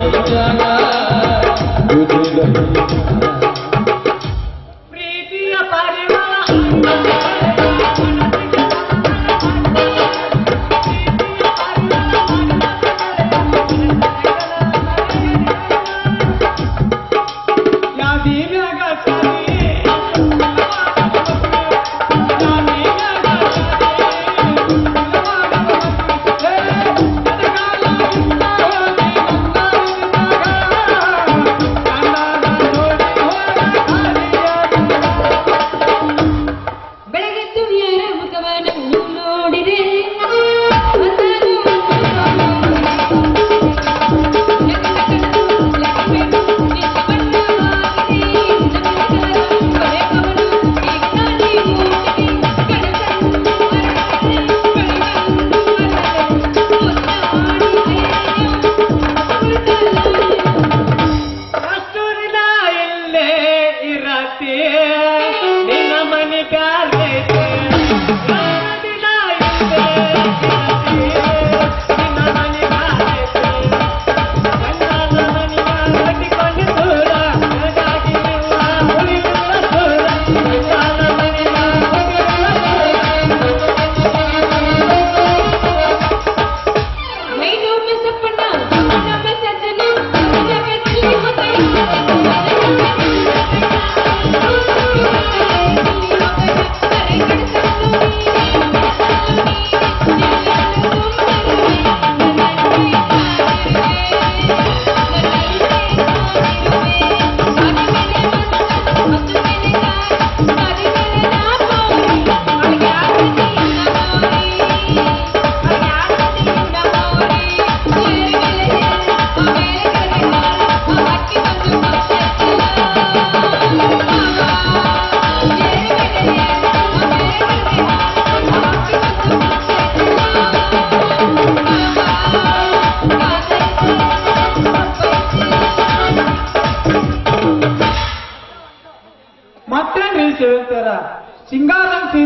Thank you.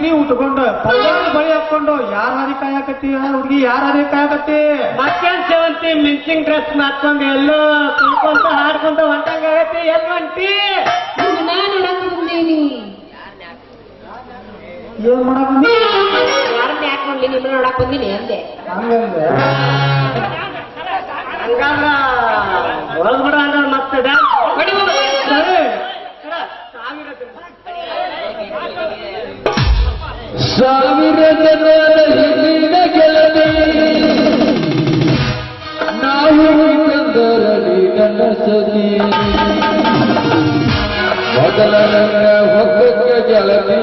ಸೀರೆ ಉಟ್ಕೊಂಡು ಪಲ್ಲಾರ ಬಳಿ ಹಾಕೊಂಡು ಯಾರ ಹಾದಿ ಕಾಯಕತ್ತಿ ಹುಡುಗಿ ಯಾರ ಹಾದಿ ಕಾಯಕತ್ತಿ ಮತ್ತೇನ್ ಸೇವಂತಿ ಮಿನ್ಸಿಂಗ್ ಡ್ರೆಸ್ ಮಾಡ್ಕೊಂಡು ಎಲ್ಲೋ ಕುಂಕೊಂತ ಹಾಡ್ಕೊಂತ ಹೊಂಟಂಗ ಆಗತ್ತಿ ಎಲ್ ಹೊಂಟಿ ಏನ್ ಮಾಡಕ್ ಬಂದಿ? ಯಾರನ್ನ ಯಾಕೆ ನೋಡ್ಲಿ ನೋಡಕ್ ಬಂದಿನಿ ಅಂದೆ. ಹಂಗಂದ್ರೆ? ಹಂಗಾದ್ರ ಹೊರಗ್ಬಿಡ ಅಂದ್ರೆ ಮತ್ತೆ. ಸಾವಿರ ಜನರ ಹಿಂದಿನ ಗೆಳತಿ ನಾವು ಕಂದರಲಿ ನನ್ನ ಸತಿ ಮೊದಲ ನನ್ನ ಹೊಕ್ಕಕ್ಕ ಗೆಳತಿ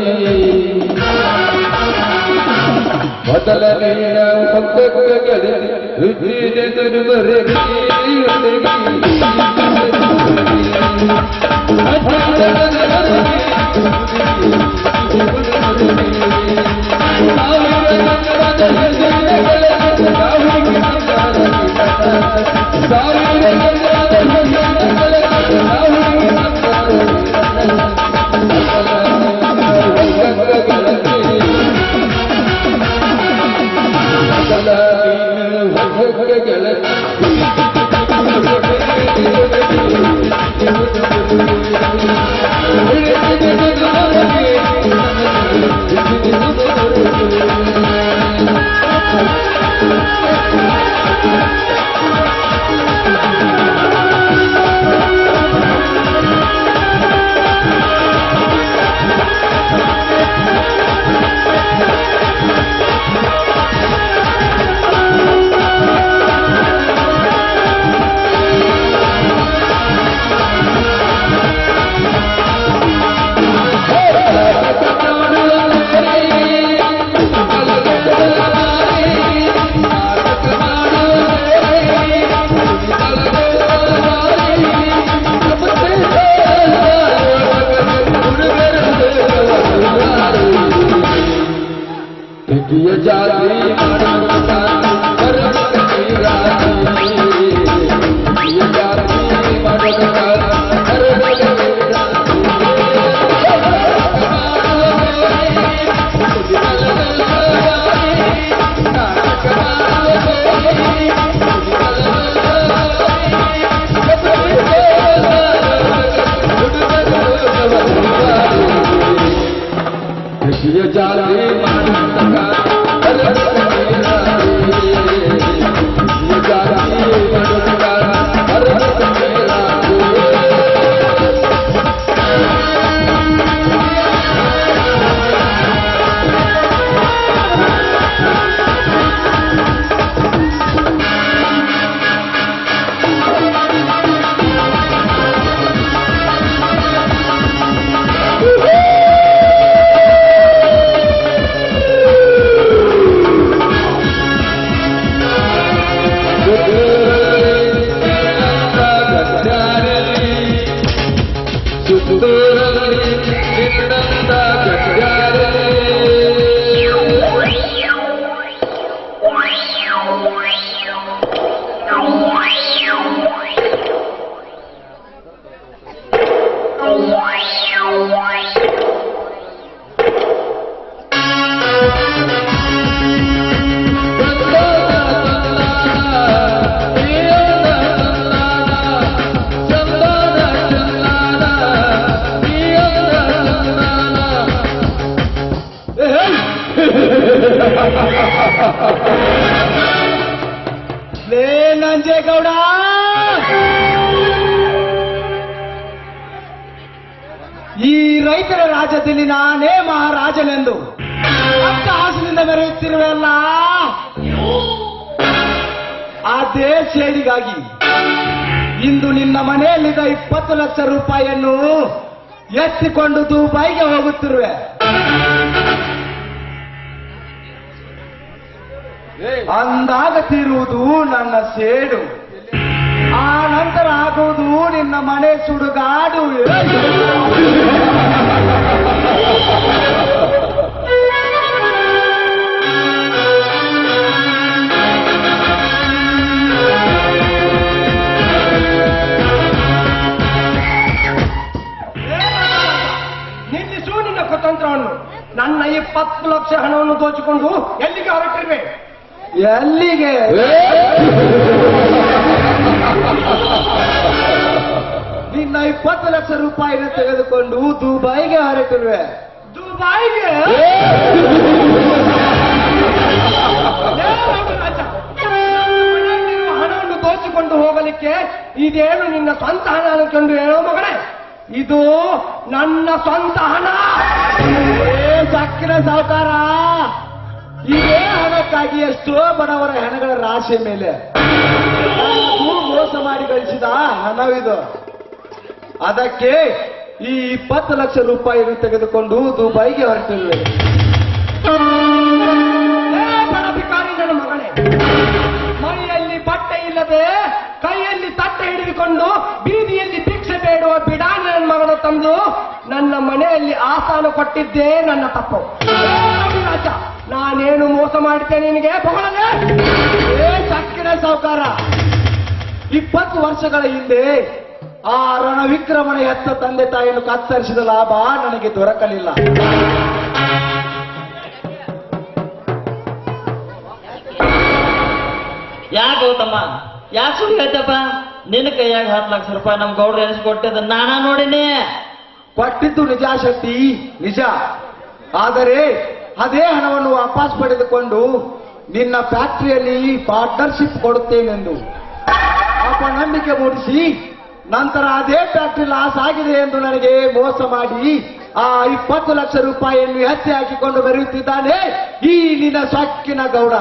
ಮೊದಲ ನಿನ್ನ ಹೊಕ್ಕಕ್ಕ ಗೆಳತಿ ರುಚಿನೆಂದರು ಬರೆದಿ Thank you. दिए जाती ವೈದ್ಯರ ರಾಜ್ಯದಲ್ಲಿ ನಾನೇ ಮಹಾರಾಜನೆಂದು. ಹಾಸಿನಿಂದ ಮೆರೆಯುತ್ತಿರುವೆಲ್ಲ ಅದೇ ಸೇಡಿಗಾಗಿ ಇಂದು ನಿನ್ನ ಮನೆಯಲ್ಲಿದ್ದ ಇಪ್ಪತ್ತು ಲಕ್ಷ ರೂಪಾಯಿಯನ್ನು ಎತ್ತಿಕೊಂಡು ದುಬೈಗೆ ಹೋಗುತ್ತಿರುವೆ. ಅಂದಾಗ ತೀರುವುದು ನನ್ನ ಸೇಡು. ಆ ನಂತರ ಆಗುವುದು ನಿನ್ನ ಮನೆ ಸುಡುಗಾಡು ನಿಲ್ಲಿಸು ನಿನ್ನ ಕುತಂತ್ರವನ್ನು ನನ್ನ ಇಪ್ಪತ್ತು ಲಕ್ಷ ಹಣವನ್ನು ದೋಚಿಕೊಂಡು ಎಲ್ಲಿಗೆ ಹೊರಟಿರುವೆ ಎಲ್ಲಿಗೆ ನಿನ್ನ ಇಪ್ಪತ್ತು ಲಕ್ಷ ರೂಪಾಯಿನ ತೆಗೆದುಕೊಂಡು ದುಬೈಗೆ ಹೊರಟಿರುವೆ ದುಬೈಗೆ? ಹಣವನ್ನು ತೋಚಿಕೊಂಡು ಹೋಗಲಿಕ್ಕೆ ಇದೇನು ನಿನ್ನ ಸ್ವಂತ ಹಣ ಅನ್ಕೊಂಡು ಹೇಳೋ ಮಗನೇ ಇದು ನನ್ನ ಸ್ವಂತ ಹಣ. ಏ ಸಕ್ಕಿನ ಸಾವುಕಾರ. ಇದೇ ಹಣಕ್ಕಾಗಿ ಎಷ್ಟೋ ಬಡವರ ಹೆಣಗಳ ರಾಶಿ ಮೇಲೆ ಮೋಸ ಮಾಡಿ ಗಳಿಸಿದ ಹಣವಿದು. ಅದಕ್ಕೆ ಈ ಇಪ್ಪತ್ತು ಲಕ್ಷ ರೂಪಾಯಿಯನ್ನು ತೆಗೆದುಕೊಂಡು ದುಬೈಗೆ ಹೊರಟಿದ್ದೆ ನನ್ನ ಮಗನೇ ಮೈಯಲ್ಲಿ ಬಟ್ಟೆ ಇಲ್ಲದೆ ಕೈಯಲ್ಲಿ ತಟ್ಟೆ ಹಿಡಿದುಕೊಂಡು ಬೀದಿಯಲ್ಲಿ ಭಿಕ್ಷೆ ಬೇಡುವ ಬಿಡಾನ ನನ್ನ ಮಗನ ತಂದು ನನ್ನ ಮನೆಯಲ್ಲಿ ಆಸಾನ ಕೊಟ್ಟಿದ್ದೇ ನನ್ನ ತಪ್ಪು. ನಾನೇನು ಮೋಸ ಮಾಡಿದ್ದೆ ನಿನಗೆ? ಬಗಳೇ ಏ ಸಕ್ಕಿನ ಸಾವುಕಾರ, ಇಪ್ಪತ್ತು ವರ್ಷಗಳ ಹಿಂದೆ ಆ ರಣವಿಕ್ರಮಣ ಹೆತ್ತ ತಂದೆ ತಾಯಿಯನ್ನು ಕತ್ತರಿಸಿದ ಲಾಭ ನನಗೆ ದೊರಕಲಿಲ್ಲ. ಯಾ ಗೌತಮ್ಮ ಯಾಕೆ ಸುಳ್ಳು ಹೇಳ್ತಪ್ಪ ನಿನ್ನ ಕೈಯಾಗ ಹತ್ತು ಲಕ್ಷ ರೂಪಾಯಿ ನಮ್ ಗೌಡ್ರು ಎನಿಸ್ಕೊಟ್ಟಿದ್ದ ನಾನಾ ನೋಡಿನಿ. ಕೊಟ್ಟಿದ್ದು ನಿಜ ಶಕ್ತಿ ನಿಜ. ಆದರೆ ಅದೇ ಹಣವನ್ನು ವಾಪಸ್ ಪಡೆದುಕೊಂಡು ನಿನ್ನ ಫ್ಯಾಕ್ಟರಿಯಲ್ಲಿ ಪಾರ್ಟ್ನರ್ಶಿಪ್ ಕೊಡುತ್ತೇನೆಂದು. ಅಪನಂಬಿಕೆ ಮೂಡಿಸಿ ನಂತರ ಅದೇ ಫ್ಯಾಕ್ಟ್ರಿ ಲಾಸ್ ಆಗಿದೆ ಎಂದು ನನಗೆ ಮೋಸ ಮಾಡಿ ಆ ಇಪ್ಪತ್ತು ಲಕ್ಷ ರೂಪಾಯಿಯನ್ನು ಹೆಚ್ಚೆ ಹಾಕಿಕೊಂಡು ಬರೆಯುತ್ತಿದ್ದಾನೆ ಈ ನಿನ್ನ ಸಕ್ಕಿನ ಗೌಡ.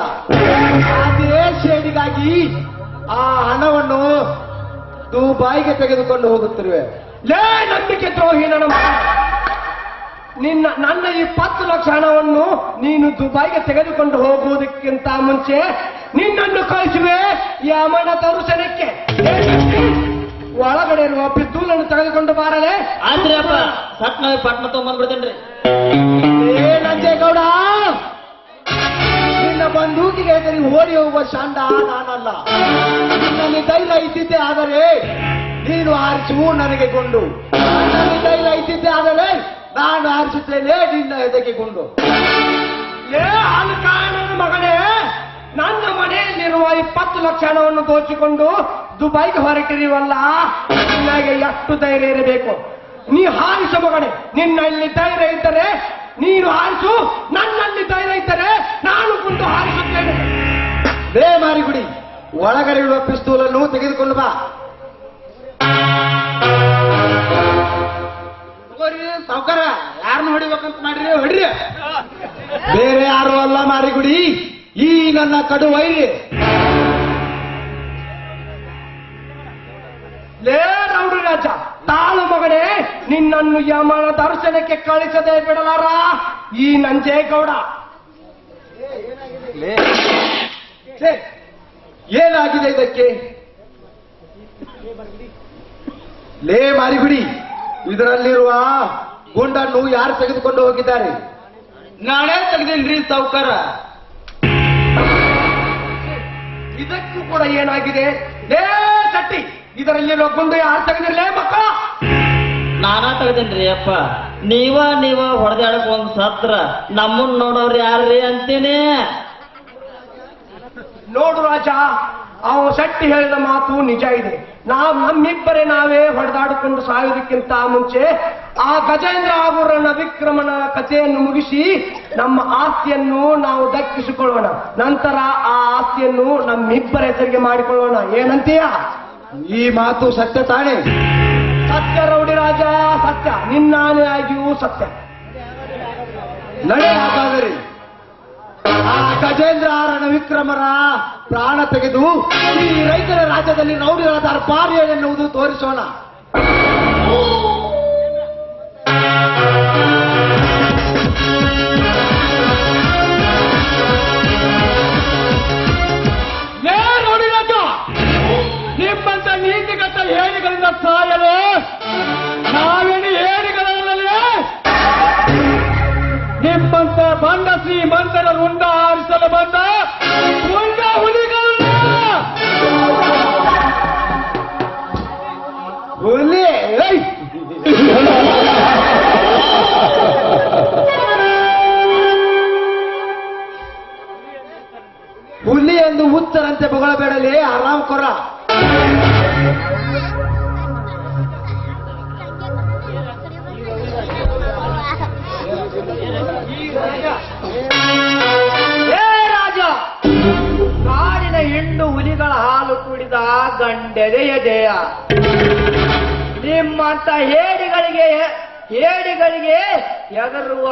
ಅದೇ ಶೇಡಿಗಾಗಿ ಆ ಹಣವನ್ನು ದುಬಾಯಿಗೆ ತೆಗೆದುಕೊಂಡು ಹೋಗುತ್ತಿರುವೆ. ಲೇ ನಂಬಿಕೆ ದ್ರೋಹಿ ನನ್ನ. ನಿನ್ನ ನನ್ನ ಇಪ್ಪತ್ತು ಲಕ್ಷ ಹಣವನ್ನು ನೀನು ದುಬಾಯಿಗೆ ತೆಗೆದುಕೊಂಡು ಹೋಗುವುದಕ್ಕಿಂತ ಮುಂಚೆ ನಿನ್ನನ್ನು ಕಳಿಸುವೆ ಯಮನ ಶಕ್ತಿ, ಒಳಗಡೆ ಇರುವ ಪಿತ್ತೂಲನ್ನು ತೆಗೆದುಕೊಂಡು ಬಾರಲೆ ಆದ್ರೆ ಅಪ್ಪ ಪಟ್ನ ಪಟ್ನ ತೊಗೊಂಬಂದ್ಬಿಡ್ತೇನ್ರಿ ಏ ನಂಜೇಗೌಡ! ನಿನ್ನ ಬಂದೂಕಿಗೆ ಎದುರಿ ಓಡಿ ಹೋಗುವ ಶಾಂಡ ನಾನಲ್ಲ. ನಿನ್ನಲ್ಲಿ ತೈಲ ಇದ್ದಿದ್ದೆ ಆದರೆ ನೀನು ಆರಿಸು ನನಗೆ ಕೊಂಡು ನನ್ನಲ್ಲಿ ತೈಲ ಇದ್ದಿದ್ದೆ ಆದರೆ ನಾನು ಆರಿಸುತ್ತೇನೆ ನಿನ್ನ ಎದೆಗೆ ಗುಂಡು. ಏ ಕಾರಣದ ಮಗನೇ ನನ್ನ ಮನೆಯಲ್ಲಿರುವ ಇಪ್ಪತ್ತು ಲಕ್ಷ ಹಣವನ್ನು ದೋಚಿಕೊಂಡು ದುಬೈಗೆ ಹೊರಟಿರಿವಲ್ಲ ನಿನಗೆ ಎಷ್ಟು ಧೈರ್ಯ ಇರಬೇಕು? ನೀ ಹಾರಿಸು ಮಗನೇ ನಿನ್ನಲ್ಲಿ ಧೈರ್ಯ ಇದ್ದರೆ ನೀನು ಹಾರಿಸು ನನ್ನಲ್ಲಿ ಧೈರ್ಯ ಇದ್ದರೆ ನಾನು ಕುಂತು ಹಾರಿಸುತ್ತೇನೆ. ಬೇ ಮಾರಿಗುಡಿ ಒಳಗಡೆ ಇರುವ ಪಿಸ್ತೂಲನ್ನು ತೆಗೆದುಕೊಂಡು ಬಾ. ಸಾವುಕಾರ ಯಾರನ್ನ ಹೊಡಿಬೇಕಂತ ಮಾಡ್ರಿ ಹೊಡ್ರಿ. ಬೇರೆ ಯಾರು ಅಲ್ಲ ಮಾರಿಗುಡಿ ಈ ನನ್ನ ಕಡು ವೈರಿ ಲೇ ರೌಡಿ ರಾಜ ತಾಳು ಮಗನೇ ನಿನ್ನನ್ನು ಯಮನ ದರ್ಶನಕ್ಕೆ ಕಳಿಸದೆ ಬಿಡಲಾರ? ಈ ನಂಜೇಗೌಡ ಏನಾಗಿದೆ ಇದಕ್ಕೆ? ಲೇ ಮಾರಿಬಿಡಿ ಇದರಲ್ಲಿರುವ ಗುಂಡನ್ನು ಯಾರು ತೆಗೆದುಕೊಂಡು ಹೋಗಿದ್ದಾರೆ? ನಾಳೆ ತೆಗೆದಿಲ್ರಿ ಸೌಕರ ಇದಕ್ಕೂ ಕೂಡ ಏನಾಗಿದೆ? ಲೇ ಚಟ್ಟಿ. ಇದರಲ್ಲಿರುವ ಗುಂಡು ಯಾರು ತೆಗೆದಿರಲಿ ಮಕ್ಕ? ನಾನಾ ತೆಗ್ದೇನ್ರಿ ಅಪ್ಪ. ನೀವ ನೀವ ಹೊಡೆದಾಡಕ್ ಒಂದ್ ಸತ್ರ. ನಮ್ಮನ್ ನೋಡೋರು ಯಾರ್ರಿ ಅಂತೀನಿ? ನೋಡು ರಾಜ ಅವ ಶೆಟ್ಟಿ ಹೇಳಿದ ಮಾತು ನಿಜ ಇದೆ. ನಾವು ನಮ್ಮಿಬ್ಬರೇ ನಾವೇ ಹೊಡೆದಾಡಿಕೊಂಡು ಸಾಯುವುದಕ್ಕಿಂತ ಮುಂಚೆ ಆ ಗಜೇಂದ್ರ ಅವರ ವಿಕ್ರಮನ ಕಥೆಯನ್ನು ಮುಗಿಸಿ ನಮ್ಮ ಆಸ್ತಿಯನ್ನು ನಾವು ದಕ್ಕಿಸಿಕೊಳ್ಳೋಣ. ನಂತರ ಆ ಆಸ್ತಿಯನ್ನು ನಮ್ಮಿಬ್ಬರ ಹೆಸರಿಗೆ ಮಾಡಿಕೊಳ್ಳೋಣ. ಏನಂತೀಯ? ಈ ಮಾತು ಸತ್ಯ ತಾಣೆ ಸತ್ಯ ರೌಡಿ ರಾಜ, ಸತ್ಯ. ನಿನ್ನಾನೆ ಆಗಿಯೂ ಸತ್ಯ. ನಡೆ ಹಾಗಾದರೆ. ಆ ಗಜೇಂದ್ರ ರಣವಿಕ್ರಮರ ಪ್ರಾಣ ತೆಗೆದು ಈ ರೈತರ ರಾಜ್ಯದಲ್ಲಿ ರೌಡಿರಾದ ಪಾರ್ಯ ಎನ್ನುವುದು ತೋರಿಸೋಣ. ಜಯ ನಿಮ್ಮಂತ ಹೇಡಿಗಳಿಗೆ ಹೇಡಿಗಳಿಗೆ ಎಗರುವ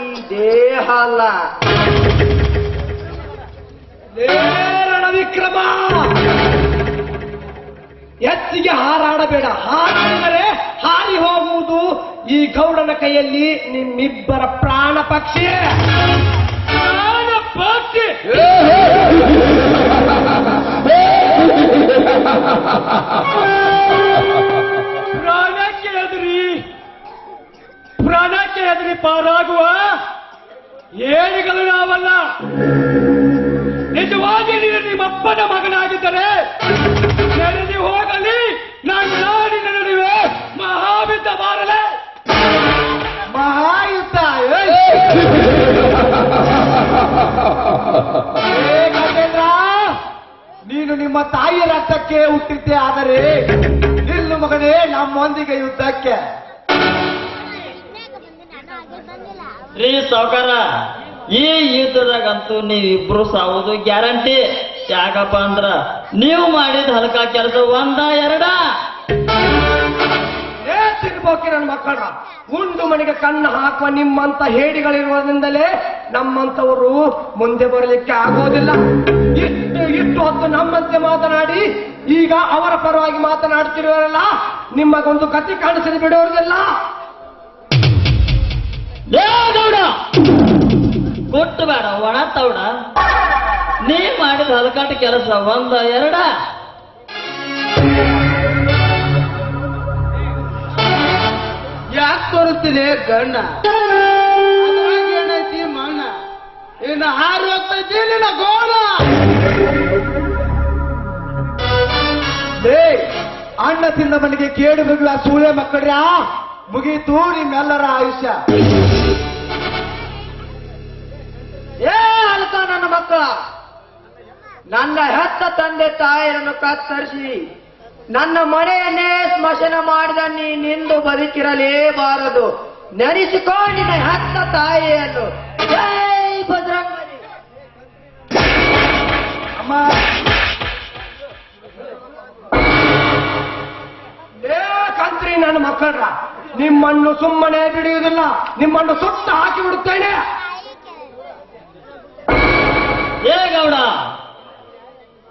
ಈ ದೇಹ ಅಲ್ಲ. ವಿಕ್ರಮ! ರಣವಿಕ್ರಮ ಎತ್ತಿಗೆ ಹಾರಾಡಬೇಡ. ಹಾರಾಡಿದರೆ ಹಾರಿ ಹೋಗುವುದು ಈ ಗೌಡನ ಕೈಯಲ್ಲಿ ನಿಮ್ಮಿಬ್ಬರ ಪ್ರಾಣ ಪಕ್ಷಿ ಪ್ರಾಣ ಪಕ್ಷಿ! ನಮ್ಮೊಂದಿಗೆ ಯುದ್ಧಕ್ಕೆ? ರೀ ಸಾವುಕಾರ, ಈ ಯುದ್ಧದಾಗಂತೂ ನೀವಿಬ್ರು ಸಾವುದು ಗ್ಯಾರಂಟಿ. ಯಾಕಪ್ಪ ಅಂದ್ರ, ನೀವು ಮಾಡಿದ ಹಲಕ ಕೆಲಸ ಒಂದ, ಎರಡ. ನನ್ನ ಮಕ್ಕಳ. ಉಂಡು ಮನೆಗೆ ಕಣ್ಣು ಹಾಕುವ ನಿಮ್ಮಂತ ಹೇಡಿಗಳಿರುವುದರಿಂದಲೇ ನಮ್ಮಂತವರು ಮುಂದೆ ಬರಲಿಕ್ಕೆ ಆಗೋದಿಲ್ಲ ಇಷ್ಟು ಇಷ್ಟು ಹೊತ್ತು ನಮ್ಮಂತೆ ಮಾತನಾಡಿ, ಈಗ ಅವರ ಪರವಾಗಿ ಮಾತನಾಡುತ್ತಿರುವರಲ್ಲ ನಿಮ್ಮಗೊಂದು ಕತೆ ಕಾಣಿಸಲು ಬಿಡೋರಿಲ್ಲ ಕೊಟ್ಟು ಬೇಡ, ಒಣ ತೌಡ. ನೀ ಮಾಡಿದ ಹಲಕಾಟ ಕೆಲಸ ಒಂದ ಎರಡ. ತೋರಿಸ್ತೀನಿ ಗಣ್ಣ ಏನೈತಿ ಮಣ್ಣ? ಇನ್ನು ಹಾರಿ ಹೋಗ್ತೈತಿ ನಿನ್ನ ಗೋಣ. ಲೇ, ಅಣ್ಣ ತಿಂದ ಮನೆಗೆ ಕೇಡು ಬಿಡುವ ಸೂಳೆ ಮಕ್ಕಳ್ಯಾ ಮುಗೀತು ನಿಮ್ಮೆಲ್ಲರ ಆಯುಷ್ಯ. ಏ ಅಲ್ಕ ನನ್ನ ಮಕ್ಕಳ. ನನ್ನ ಹೆತ್ತ ತಂದೆ ತಾಯಿಯನ್ನು ಕತ್ತರಿಸಿ. ನನ್ನ ಮನೆಯನ್ನೇ ಸ್ಮಶನ ಮಾಡಿದ ನೀ ನಿಂದು ಬದುಕಿರಲೇಬಾರದು. ನೆನೆಸಿಕೋ ನಿನ್ನ ಹತ್ತ ತಾಯಿಯನ್ನು. ಜೈ ಭದ್ರಂಗಲಿ ಅಮ್ಮ. ಕಂತ್ರಿ ನನ್ನ ಮಕ್ಕಳ ನಿಮ್ಮನ್ನು ಸುಮ್ಮನೆ ಬಿಡಿಯುವುದಿಲ್ಲ ನಿಮ್ಮನ್ನು ಸುತ್ತ ಹಾಕಿ ಬಿಡುತ್ತೇನೆ. ಏ ಗೌಡ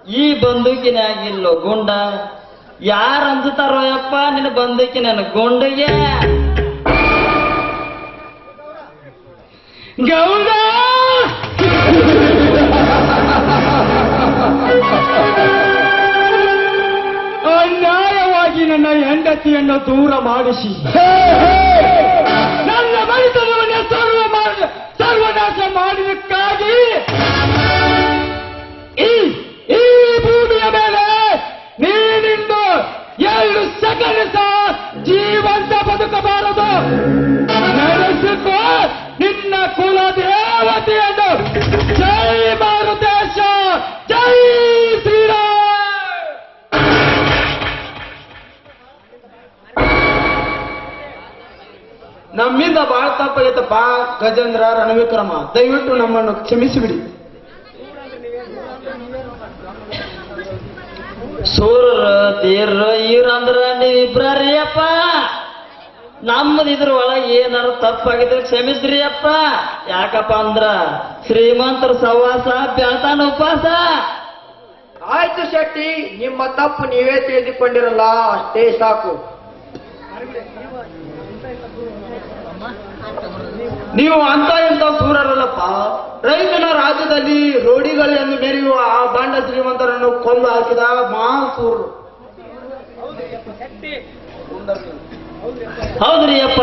ಈ ಬಂದೂಕಿನಾಗಿಲ್ಲೋ ಗುಂಡ ಯಾರು ಅಂಜುತ್ತಾರೋ ಯಪ್ಪ ನಿನ್ನ ನನ್ನ ಗೊಂಡಿಗೆ ಗೌಡ! ಅನ್ಯಾಯವಾಗಿ ನನ್ನ ಹೆಂಡತಿಯನ್ನು ದೂರ ಮಾಡಿಸಿ. ತಪ್ಪಾಗೈತಪ್ಪ ಗಜೇಂದ್ರ ರಣವಿಕ್ರಮ. ದಯವಿಟ್ಟು ನಮ್ಮನ್ನು ಕ್ಷಮಿಸಿಬಿಡಿ. ಸೂರ್ಯ ತೀರ್ರ ಈರಂದ್ರ ನೀವಿಬ್ರಿ ಅಪ್ಪ ನಮ್ಮದು ಇದ್ರ ಒಳಗೆ ಏನಾರು ತಪ್ಪಾಗಿದ್ರೆ ಕ್ಷಮಿಸ್ರಿ ಅಪ್ಪ ಯಾಕಪ್ಪ ಅಂದ್ರ ಶ್ರೀಮಂತರ ಸವಾಸ ಬೆಳ್ತಾನ ಉಪವಾಸ ಆಯ್ತು ಶೆಟ್ಟಿ ನಿಮ್ಮ ತಪ್ಪು ನೀವೇ ತಿಳಿದುಕೊಂಡಿರಲ್ಲ ಅಷ್ಟೇ ಸಾಕು. ನೀವು ಅಂತ ಎಂತ ಸೂರರಲ್ಲಪ್ಪ? ರೈತನ ರಾಜ್ಯದಲ್ಲಿ ರೋಡಿಗಳನ್ನು ಮೆರೆಯುವ ಆ ಬಾಂಡ ಶ್ರೀಮಂತರನ್ನು ಕೊಂದು ಹಾಕಿದ ಮಹಾಸೂರರು ಹೌದ್ರಿ ಅಪ್ಪ,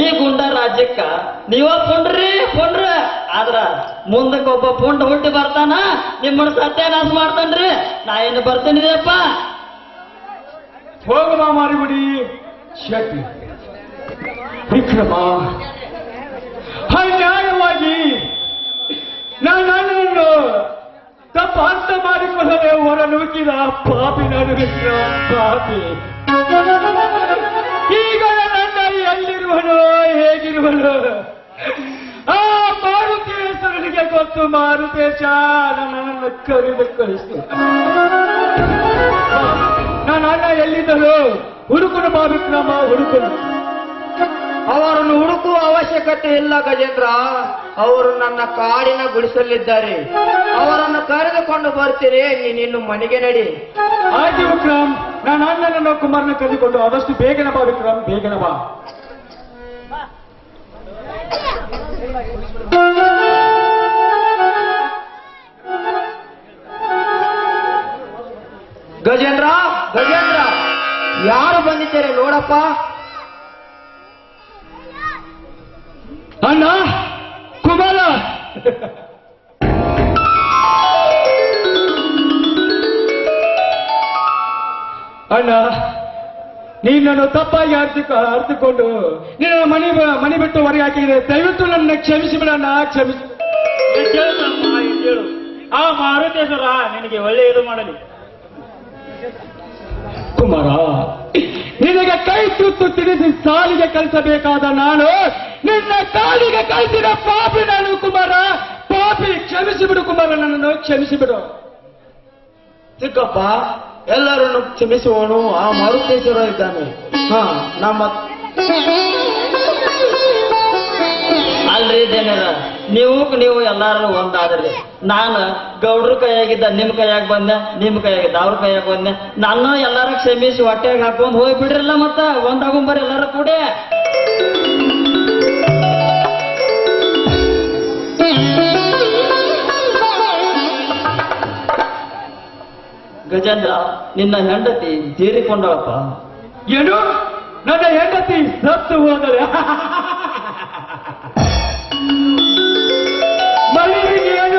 ಈ ಗುಂಡ ರಾಜ್ಯಕ್ಕ ನೀವ ಪುಂಡ್ರಿ, ಪುಂಡ್ರ. ಆದ್ರ ಮುಂದಕ್ಕೆ ಒಬ್ಬ ಪುಂಡ್ ಹುಟ್ಟಿ ಬರ್ತಾನ, ನಿಮ್ಮನ್ನ ಸತ್ಯಾನಾಶ ಮಾಡ್ತಾನ್ರಿ. ನಾ ಏನು ಬರ್ತೀನಿ ಅಪ್ಪ. ಹೋಗಮ ಮಾರಿಬಿಡಿ ಶೆಟ್ಟಿ, ವಿಕ್ರಮ. ಅನ್ಯಾಯವಾಗಿ ನನ್ನನ್ನು ತಪ್ಪ ಅರ್ಥ ಮಾಡಿಕೊಳ್ಳದೆ ಹೊರ ನುಗ್ಗಿದ ಪಾಪಿ ವಿಕ್ರಮ ಪಾಪಿ. ಈಗ ನನ್ನ ಎಲ್ಲಿರುವನು, ಹೇಗಿರುವನು? ಆ ಮಾರುತೇಶ್ವರನಿಗೆ ಗೊತ್ತು ಮಾರುತೇಶ ನನ್ನನ್ನು ಕರೆದು ಕಳಿಸ್ತು ನನ್ನ ಅಣ್ಣ ಎಲ್ಲಿದ್ದರು ಹುಡುಕನು ಬಾ ವಿಕ್ರಮ ಹುಡುಕನು ಅವರನ್ನು ಹುಡುಕುವ ಅವಶ್ಯಕತೆ ಇಲ್ಲ ಗಜೇಂದ್ರ. ಅವರು ನನ್ನ ಕಾಡಿನ ಗುಡಿಸಲಿದ್ದಾರೆ. ಅವರನ್ನು ಕರೆದುಕೊಂಡು ಬರ್ತೀರಿ ನೀನಿನ್ನು ಮನೆಗೆ ನಡಿ. ಆಯ್ತು ವಿಕ್ರಮ್ ನನ್ನ ಅಣ್ಣನನ್ನು ಕುಮಾರನ ಕರೆದುಕೊಂಡು ಆದಷ್ಟು ಬೇಗನ ಬಾ ವಿಕ್ರಮ್ ಬೇಗನ ಬಾ. ಗಜೇಂದ್ರ ಗಜೇಂದ್ರ ಯಾರು ಬಂದಿದ್ದಾರೆ ನೋಡಪ್ಪ? ಅಣ್ಣ, ಕುಮಾರ. ಅಣ್ಣ ನೀನನ್ನು ತಪ್ಪಾಗಿ ಅರ್ಥ ಅರ್ಥಕೊಂಡು ನೀನು ಮನೆ ಮನೆ ಬಿಟ್ಟು ಹೊರಗೆ ಹಾಕಿದ್ರೆ ದಯವಿಟ್ಟು ನನ್ನ ಕ್ಷಮಿಸಿ. ಬಿಡಣ್ಣ ಕ್ಷಮಿಸಿ ಆ ಮಾರುತೇಶ್ವರ, ನಿನಗೆ ಒಳ್ಳೆಯದು ಮಾಡಲಿ. ಕುಮಾರ, ನಿನಗೆ ಕೈ ತುತ್ತು ತಿಳಿಸಿ ಸಾಲಿಗೆ ಕಲಿಸಬೇಕಾದ ನಾನು ನಿನ್ನ ಕಾಲಿಗೆ ಕಲಿಸಿದ ಪಾಪಿ ನಾನು ಕುಮಾರ. ಪಾಪಿ ಕ್ಷಮಿಸಿಬಿಡು ಕುಮಾರ, ನನ್ನನ್ನು ಕ್ಷಮಿಸಿಬಿಡು. ಚಿಕ್ಕಪ್ಪ ಎಲ್ಲರನ್ನು ಕ್ಷಮಿಸುವನು ಆ ಮಾರುತೇಶ್ವರ ಇದ್ದಾನೆ. ಹಾ, ನಮ್ಮ ಅಲ್ರಿ ನೀವು ನೀವು ಎಲ್ಲಾರು ಒಂದಾದ್ರಿ. ನಾನು ಗೌಡ್ರ ಕೈಯಾಗಿದ್ದ ನಿಮ್ ಕೈಯಾಗ ಬಂದೆ ನಿಮ್ ಕೈಯಾಗಿದ್ದ ಅವ್ರ ಕೈಯಾಗ ಬಂದೆ. ನಾನು ಎಲ್ಲಾರು ಕ್ಷಮಿಸಿ ಹೊಟ್ಟೆಗೆ ಹಾಕೊಂಡ್ ಹೋಗಿ ಬಿಡ್ರಲ್ಲ ಮತ್ತ? ಒಂದಾಗೊಂಬರ್ ಎಲ್ಲಾರು ಕೂಡ. ಗಜೇಂದ್ರ, ನಿನ್ನ ಹೆಂಡತಿ ತೀರಿಕೊಂಡಳಪ್ಪ. ಏನು? ನನ್ನ ಹೆಂಡತಿ ಸತ್ತು ಹೋದರೆ?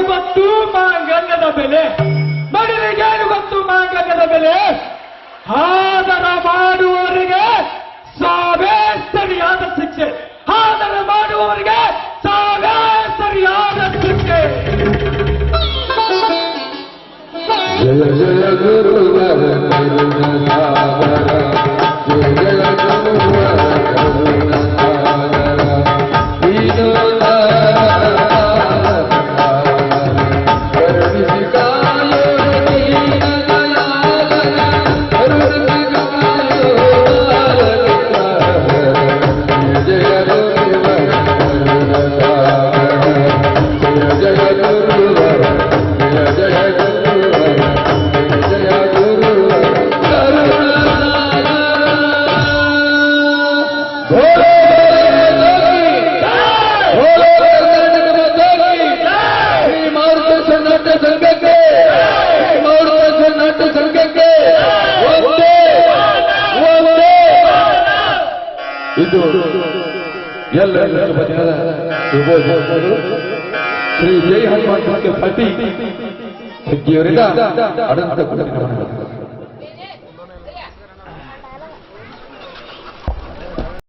ಏನು ಗೊತ್ತು ಮಾಂಗಲ್ಯದ ಬೆಲೆ. ಮಡಿಲಿಗೆ ಏನು ಗೊತ್ತು ಮಾಂಗಲ್ಯದ ಬೆಲೆ? ಆದರ ಮಾಡುವವರಿಗೆ ಸಾವೇ ಸರಿಯಾದ ಶಿಕ್ಷೆ. ಆದರ ಮಾಡುವವರಿಗೆ ಸಾವೇ ಸರಿಯಾದ ಶಿಕ್ಷೆ. ಜಯ ಜಯ, ಗುರುವರ முடிவரைதான் அடுத்த குடியினவன்